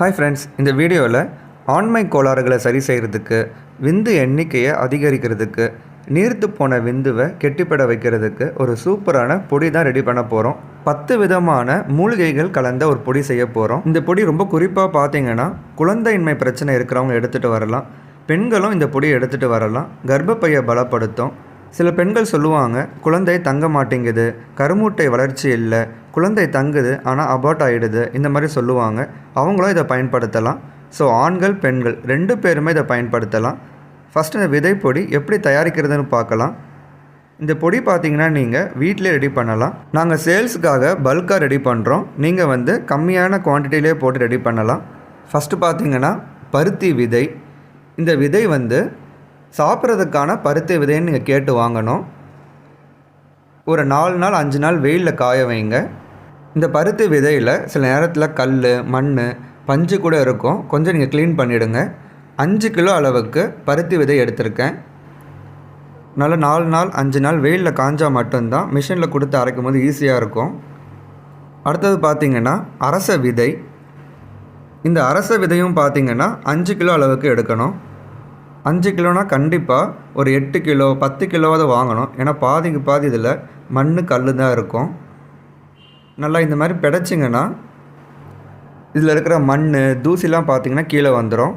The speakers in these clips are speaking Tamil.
ஹாய் ஃப்ரெண்ட்ஸ் இந்த வீடியோவில் ஆண்மை கோளாறுகளை சரி செய்கிறதுக்கு விந்து எண்ணிக்கையை அதிகரிக்கிறதுக்கு நீர்த்து போன விந்துவை கெட்டிப்பட வைக்கிறதுக்கு ஒரு சூப்பரான பொடி தான் ரெடி பண்ண போகிறோம் பத்து விதமான மூலிகைகள் கலந்த ஒரு பொடி செய்ய போகிறோம் இந்த பொடி ரொம்ப குறிப்பாக பார்த்தீங்கன்னா குழந்தையின்மை பிரச்சனை இருக்கிறவங்க எடுத்துகிட்டு வரலாம். பெண்களும் இந்த பொடியை எடுத்துகிட்டு வரலாம். கர்ப்பப்பையை பலப்படுத்தும். சில பெண்கள் சொல்லுவாங்க குழந்தை தங்க மாட்டேங்குது கருமூட்டை வளர்ச்சி இல்லை குழந்தை தங்குது ஆனால் அபார்ட் ஆகிடுது இந்த மாதிரி சொல்லுவாங்க. அவங்களும் இதை பயன்படுத்தலாம். ஸோ ஆண்கள் பெண்கள் ரெண்டு பேருமே இதை பயன்படுத்தலாம். ஃபஸ்ட்டு இந்த விதைப்பொடி எப்படி தயாரிக்கிறதுன்னு பார்க்கலாம். இந்த பொடி பார்த்தீங்கன்னா நீங்கள் வீட்டிலே ரெடி பண்ணலாம். நாங்கள் சேல்ஸுக்காக பல்காக ரெடி பண்ணுறோம் நீங்கள் வந்து கம்மியான குவான்டிட்டிலே போட்டு ரெடி பண்ணலாம். ஃபஸ்ட்டு பார்த்தீங்கன்னா பருத்தி விதை. இந்த விதை வந்து சாப்பிட்றதுக்கான பருத்தி விதைன்னு நீங்கள் கேட்டு வாங்கணும். ஒரு நாலு நாள் அஞ்சு நாள் வெயிலில் காய வைங்க. இந்த பருத்தி விதையில் சில நேரத்தில் கல் மண் பஞ்சு கூட இருக்கும். கொஞ்சம் நீங்கள் க்ளீன் பண்ணிவிடுங்க அஞ்சு கிலோ அளவுக்கு பருத்தி விதை எடுத்திருக்கேன். நல்லா நாலு நாள் அஞ்சு நாள் வெயிலில் காஞ்சால் மட்டும்தான். மிஷினில் கொடுத்து அரைக்கும் போது ஈஸியாக இருக்கும். அடுத்தது பார்த்திங்கன்னா அரச விதை. இந்த அரச விதையும் பார்த்திங்கன்னா அஞ்சு கிலோ அளவுக்கு எடுக்கணும். அஞ்சு கிலோனால் கண்டிப்பாக ஒரு எட்டு கிலோ பத்து கிலோவாவது வாங்கணும். ஏன்னா பாதிக்கு பாதி இதில் மண் கல் தான் இருக்கும். நல்லா இந்த மாதிரி பிடைச்சிங்கன்னா இதில் இருக்கிற மண் தூசிலாம் பார்த்திங்கன்னா கீழே வந்துடும்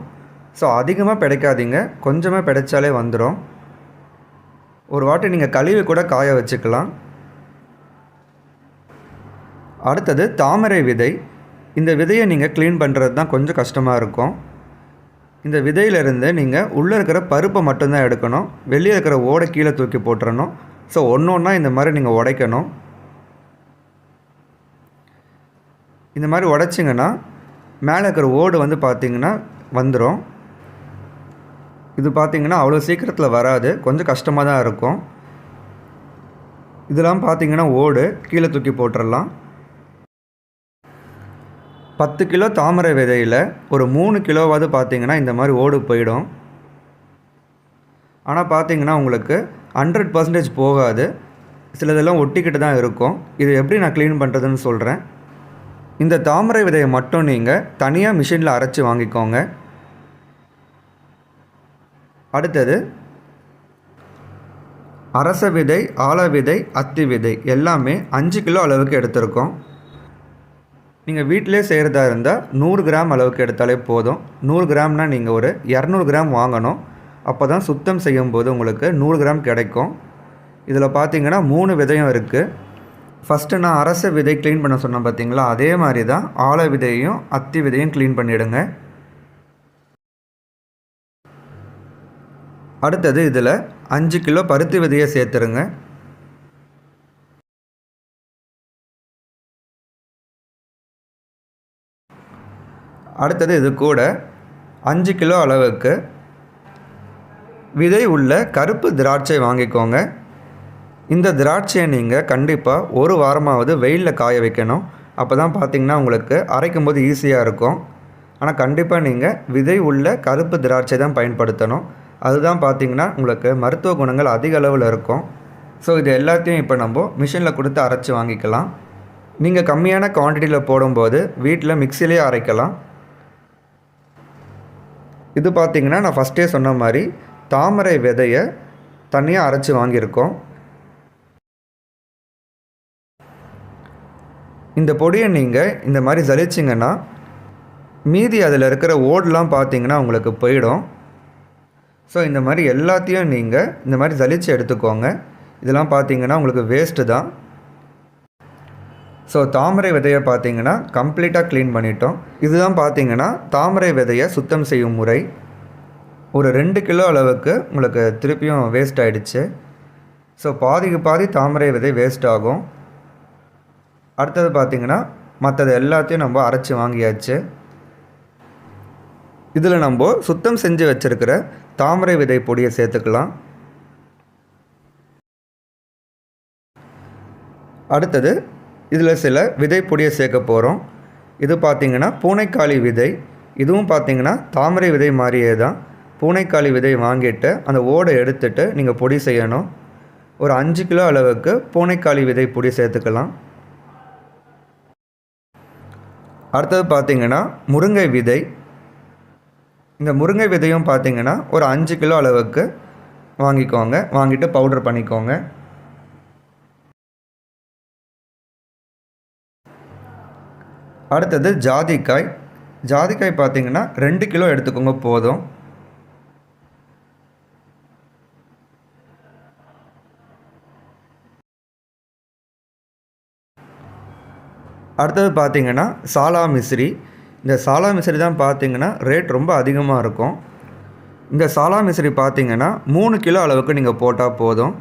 ஸோ அதிகமாக பிடைக்காதீங்க. கொஞ்சமாக பிடைச்சாலே வந்துடும் ஒரு வாட்டி நீங்கள் கழுவி கூட காய வச்சுக்கலாம். அடுத்தது தாமரை விதை. இந்த விதையை நீங்கள் க்ளீன் பண்ணுறது தான் கொஞ்சம் கஷ்டமாக இருக்கும். இந்த விதையிலிருந்து நீங்கள் உள்ளே இருக்கிற பருப்பை மட்டும்தான் எடுக்கணும். வெளியே இருக்கிற ஓடை கீழே தூக்கி போட்டுறணும். ஸோ ஒன்று ஒன்றா இந்த மாதிரி நீங்கள் உடைக்கணும். இந்த மாதிரி உடைச்சிங்கன்னா மேலே இருக்கிற ஓடு வந்து பார்த்திங்கன்னா வந்துடும் இது பார்த்திங்கன்னா அவ்வளோ சீக்கிரத்தில் வராது. கொஞ்சம் கஷ்டமாக தான் இருக்கும். இதெல்லாம் பார்த்திங்கன்னா ஓடு. கீழே தூக்கி போட்டுடலாம் பத்து கிலோ தாமரை விதையில் ஒரு மூணு கிலோவாவது பார்த்தீங்கன்னா இந்த மாதிரி ஓடு போயிடும். ஆனால் பார்த்தீங்கன்னா உங்களுக்கு ஹண்ட்ரட் பர்சன்டேஜ் போகாது. சிலதெல்லாம் ஒட்டிக்கிட்டு தான் இருக்கும். இது எப்படி நான் க்ளீன் பண்ணுறதுன்னு சொல்கிறேன் இந்த தாமரை விதையை மட்டும் நீங்கள் தனியாக மிஷினில் அரைச்சி வாங்கிக்கோங்க. அடுத்தது அரச விதை ஆல விதை அத்தி விதை எல்லாமே அஞ்சு கிலோ அளவுக்கு எடுத்திருக்கோம். நீங்கள் வீட்டிலே செய்கிறதா இருந்தால் நூறு கிராம் அளவுக்கு எடுத்தாலே போதும். நூறு கிராம்னால் நீங்கள் ஒரு இரநூறு கிராம் வாங்கணும். அப்போ தான் சுத்தம் செய்யும்போது உங்களுக்கு நூறு கிராம் கிடைக்கும். இதில் பார்த்தீங்கன்னா மூணு விதையும் இருக்குது ஃபஸ்ட்டு நான் அரச விதை க்ளீன் பண்ண சொன்னேன் பார்த்தீங்களா அதே மாதிரி தான் ஆல விதையும் அத்தி விதையும் க்ளீன் பண்ணிவிடுங்க அடுத்தது இதில் அஞ்சு கிலோ பருத்தி விதையை சேர்த்துருங்க. அடுத்தது இது கூட அஞ்சு கிலோ அளவுக்கு விதை உள்ள கருப்பு திராட்சை வாங்கிக்கோங்க. இந்த திராட்சையை நீங்கள் கண்டிப்பாக ஒரு வாரமாவது வெயிலில் காய வைக்கணும். அப்போ தான் பார்த்திங்கன்னா உங்களுக்கு அரைக்கும் போது ஈஸியாக இருக்கும். ஆனால் கண்டிப்பாக நீங்கள் விதை உள்ள கருப்பு திராட்சை தான் பயன்படுத்தணும். அதுதான் பார்த்திங்கன்னா உங்களுக்கு மருத்துவ குணங்கள் அதிக அளவில் இருக்கும். ஸோ இது எல்லாத்தையும் இப்போ நம்ம மிஷினில் கொடுத்து அரைச்சி வாங்கிக்கலாம். நீங்கள் கம்மியான குவான்டிட்டியில் போடும்போது வீட்டில் மிக்சிலே அரைக்கலாம். இது பார்த்திங்கன்னா நான் ஃபஸ்ட்டே சொன்ன மாதிரி தாமரை விதையை தனியாக அரைச்சி வாங்கியிருக்கோம். இந்த பொடியை நீங்கள் இந்த மாதிரி ஜலிச்சிங்கன்னா மீதி அதில் இருக்கிற ஓடெலாம் பார்த்தீங்கன்னா உங்களுக்கு போயிடும். ஸோ இந்த மாதிரி எல்லாத்தையும் நீங்கள் இந்த மாதிரி ஜலிச்சு எடுத்துக்கோங்க. இதெல்லாம் பார்த்தீங்கன்னா உங்களுக்கு வேஸ்ட்டு தான். ஸோ தாமரை விதையை பார்த்தீங்கன்னா கம்ப்ளீட்டாக க்ளீன் பண்ணிட்டோம். இதுதான் பார்த்தீங்கன்னா தாமரை விதையை சுத்தம் செய்யும் முறை. ஒரு ரெண்டு கிலோ அளவுக்கு உங்களுக்கு திருப்பியும் வேஸ்ட் ஆகிடுச்சு ஸோ பாதிக்கு பாதி தாமரை விதை வேஸ்ட் ஆகும். அடுத்தது பார்த்திங்கன்னா மற்றது எல்லாத்தையும் நம்ம அரைச்சி வாங்கியாச்சு. இதில் நம்ம சுத்தம் செஞ்சு வச்சுருக்கிற தாமரை விதை பொடியை சேர்த்துக்கலாம். அடுத்தது இதில் சில விதை பொடியை சேர்க்க போகிறோம். இது பார்த்திங்கன்னா பூனைக்காளி விதை. இதுவும் பார்த்திங்கன்னா தாமரை விதை மாதிரியே தான். பூனைக்காளி விதை வாங்கிட்டு அந்த ஓடை எடுத்துட்டு நீங்கள் பொடி செய்யணும். ஒரு அஞ்சு கிலோ அளவுக்கு பூனைக்காளி விதை பொடி சேர்த்துக்கலாம். அடுத்தது பார்த்தீங்கன்னா முருங்கை விதை. இந்த முருங்கை விதையும் பார்த்தீங்கன்னா ஒரு அஞ்சு கிலோ அளவுக்கு வாங்கிக்கோங்க. வாங்கிட்டு பவுடர் பண்ணிக்கோங்க. அடுத்தது ஜாதிக்காய். ஜாதிக்காய் பார்த்தீங்கன்னா ரெண்டு கிலோ எடுத்துக்கோங்க போதும். அடுத்தது பார்த்தீங்கன்னா சாலா மிஸ்ரி இந்த சாலா மிஸ்ரி தான் பார்த்திங்கன்னா ரேட் ரொம்ப அதிகமாக இருக்கும். இந்த சாலா மிஸ்ரி பார்த்திங்கன்னா மூணு கிலோ அளவுக்கு நீங்கள் போட்டால் போதும்.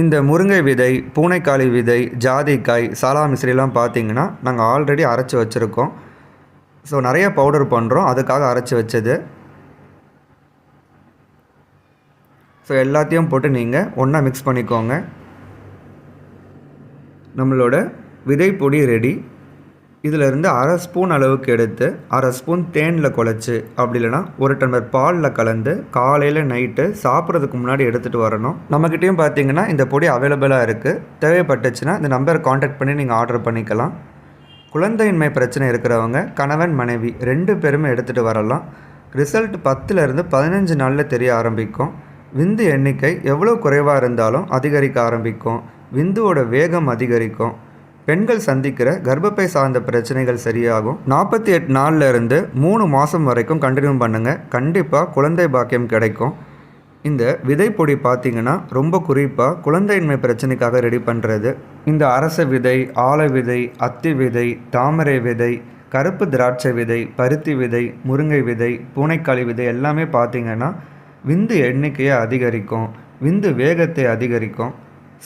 இந்த முருங்கை விதை பூனைக்காளி விதை ஜாதிக்காய் சாலா மிஸ்ரிலாம் பார்த்தீங்கன்னா நாங்கள் ஆல்ரெடி அரைச்சி வச்சுருக்கோம். ஸோ நிறைய பவுடர் பண்ணுறோம் அதுக்காக அரைச்சி வச்சது. ஸோ எல்லாத்தையும் போட்டு நீங்கள் ஒன்றா மிக்ஸ் பண்ணிக்கோங்க. நம்மளோட விதை பொடி ரெடி இதிலிருந்து அரை ஸ்பூன் அளவுக்கு எடுத்து அரை ஸ்பூன் தேனில் குழச்சி அப்படி இல்லைனா ஒரு டம்ளர் பாலில் கலந்து காலையில் நைட்டு சாப்பிட்றதுக்கு முன்னாடி எடுத்துகிட்டு வரணும். நம்மக்கிட்டேயும் பார்த்தீங்கன்னா இந்த பொடி அவைலபிளாக இருக்குது தேவைப்பட்டுச்சுன்னா இந்த நம்பரை காண்டாக்ட் பண்ணி நீங்கள் ஆர்டர் பண்ணிக்கலாம். குழந்தையின்மை பிரச்சனை இருக்கிறவங்க கணவன் மனைவி ரெண்டு பேருமே எடுத்துகிட்டு வரலாம். ரிசல்ட் பத்துலேருந்து பதினஞ்சு நாளில் தெரிய ஆரம்பிக்கும். விந்து எண்ணிக்கை எவ்வளோ குறைவாக இருந்தாலும் அதிகரிக்க ஆரம்பிக்கும். விந்துவோட வேகம் அதிகரிக்கும். பெண்கள் சந்திக்கிற கர்ப்பப்பை சார்ந்த பிரச்சனைகள் சரியாகும். நாற்பத்தி எட்டு நாளில் இருந்து மூணு மாதம் வரைக்கும் கண்டினியூ பண்ணுங்கள் கண்டிப்பாக குழந்தை பாக்கியம் கிடைக்கும். இந்த விதைப்பொடி பார்த்தீங்கன்னா ரொம்ப குறிப்பாக குழந்தையின்மை பிரச்சனைக்காக ரெடி பண்ணுறது இந்த அரச விதை ஆல விதை அத்தி விதை தாமரை விதை கருப்பு திராட்சை விதை பருத்தி விதை முருங்கை விதை பூனைக்காளி விதை எல்லாமே பார்த்திங்கன்னா விந்து எண்ணிக்கையை அதிகரிக்கும். விந்து வேகத்தை அதிகரிக்கும்.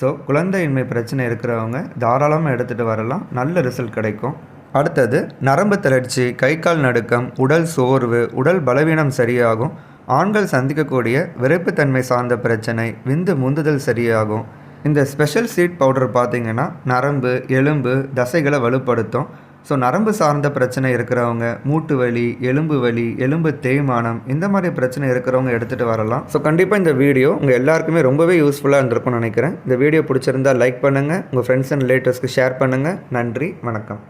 ஸோ குழந்தையின்மை பிரச்சனை இருக்கிறவங்க தாராளமாக எடுத்துகிட்டு வரலாம். நல்ல ரிசல்ட் கிடைக்கும். அடுத்தது நரம்பு தளர்ச்சி கை கால் நடுக்கம் உடல் சோர்வு உடல் பலவீனம் சரியாகும். ஆண்கள் சந்திக்கக்கூடிய விரைப்புத்தன்மை சார்ந்த பிரச்சனை விந்து முந்துதல் சரியாகும். இந்த ஸ்பெஷல் சீட் பவுடர் பார்த்திங்கன்னா நரம்பு எலும்பு தசைகளை வலுப்படுத்தும். ஸோ நரம்பு சார்ந்த பிரச்சனை இருக்கிறவங்க மூட்டு வலி எலும்பு வலி எலும்பு தேய்மானம் இந்த மாதிரி பிரச்சனை இருக்கிறவங்க எடுத்துகிட்டு வரலாம். ஸோ கண்டிப்பாக இந்த வீடியோ உங்கள் எல்லாருக்குமே ரொம்பவே யூஸ்ஃபுல்லாக இருந்திருக்கும்னு நினைக்கிறேன். இந்த வீடியோ பிடிச்சிருந்தால் லைக் பண்ணுங்கள் உங்கள் ஃப்ரெண்ட்ஸ் அண்ட் ரிலேட்டிவ்ஸ்க்கு ஷேர் பண்ணுங்கள் நன்றி வணக்கம்.